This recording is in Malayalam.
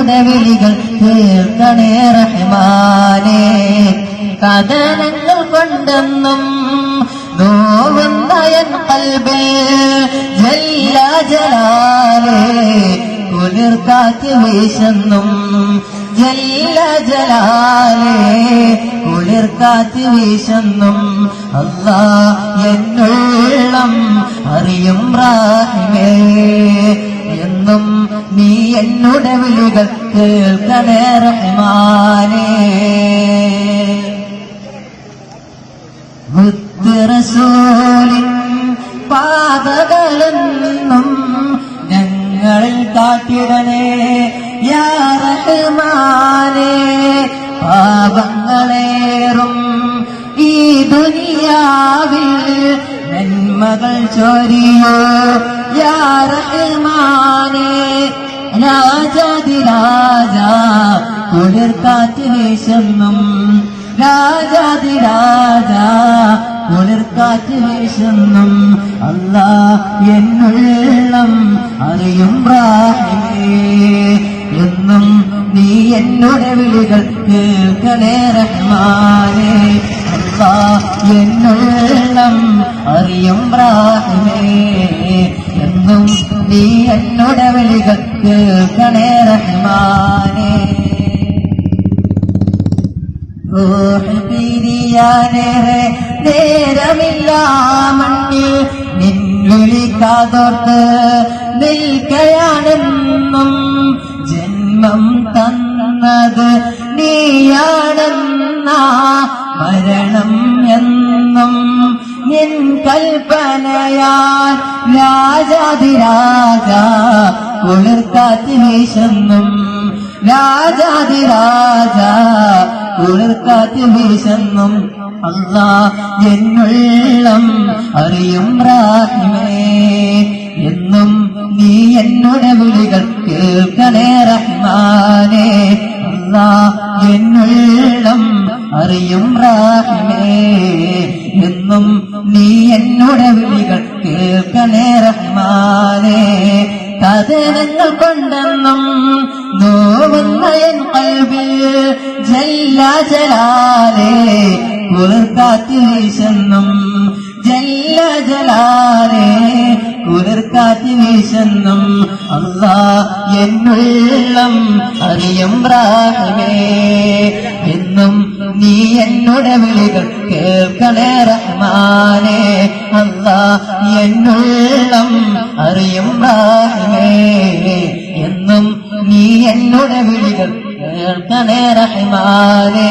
എന്നുടെ വിളികൾ റഹ്മാനെ റഹ്മാനേ കഥനങ്ങൾ കൊണ്ടെന്നും നോവുന്നയൻ കൽബിൽ ജല്ല ജലാലേ. കുളിർക്കാറ്റ് വീശെന്നും ജല്ല ജലാലേ. കുളിർക്കാറ്റ് വീശെന്നും അല്ലാ എന്നുള്ളം അറിയും റാഹിമേ. എന്നും നീ എന്നുടെ വിളികൾ കേൾക്കണേ റഹ്മാനേ മുത്തുറസൂലിൻ പാതകളെന്നും ഞങ്ങളിൽ കാട്ടിടണേ യാ റഹ്മാനേ പാപങ്ങളേറും ഈ ദുനിയാവിൽ നന്മകൾ ചൊരിയോ യാ റഹ്മാനേ രാജാതിരാജ കുളിർക്കാറ്റ് രാജാതി രാജാതിരാജ കുളിർക്കാറ്റ് വേഷമം അല്ല എന്നുള്ളം അറിയും എന്നും നീ എന്നോട് വിളികൾ കേൾക്കണേ അല്ലാ എന്നുള്ളം അറിയും നീ എന്നോട് വിളികൾ കേൾക്കണേ റഹ്മാനേ റൂഹ് പിരിയാനേറെ നേരമില്ല മണ്ണിൽ നിൻവിളിക്കാതോർത്ത് നിൽക്കയാണെന്നും ജന്മം തന്നത് നീയാണെന്ന മരണം എന്നും നിൻ കൽപ്പനയാൽ രാജാതിരാജ കുളിർക്കാറ്റ് വീശെന്നും രാജാതിരാജ കുളിർക്കാറ്റ് വീശെന്നും അല്ലാ എന്നുള്ളം അറിയും റാഹിമേ എന്നും നീ എന്നോട് വിളികൾ കേൾക്കണേ റഹ്മാനേ. അല്ലാ എന്നുള്ളം അറിയും റാഹിമേ എന്നും നീ എന്നോട് വിളികൾ കേൾക്കണേ റഹ്മാനേ കഥനങ്ങൾ കൊണ്ടെന്നും നോവുന്ന എൻ കൽവിൽ ജല്ല ജലാലേ. കുളിർക്കാറ്റ് വീശെന്നും ജല്ല ജലാലേ. കുളിർക്കാറ്റ് വീശെന്നും അല്ലാ എന്നുള്ളം അറിയും പ്രാഹമേ എന്നും നീ എന്നോട് വിളികൾ കേൾക്കണേ റഹ്മാനെ അല്ല എന്നുള്ളം അറിയും റാഹിമേ എന്നും നീ എന്നോട് വിളികൾ കേൾക്കണേ റഹ്മാനേ.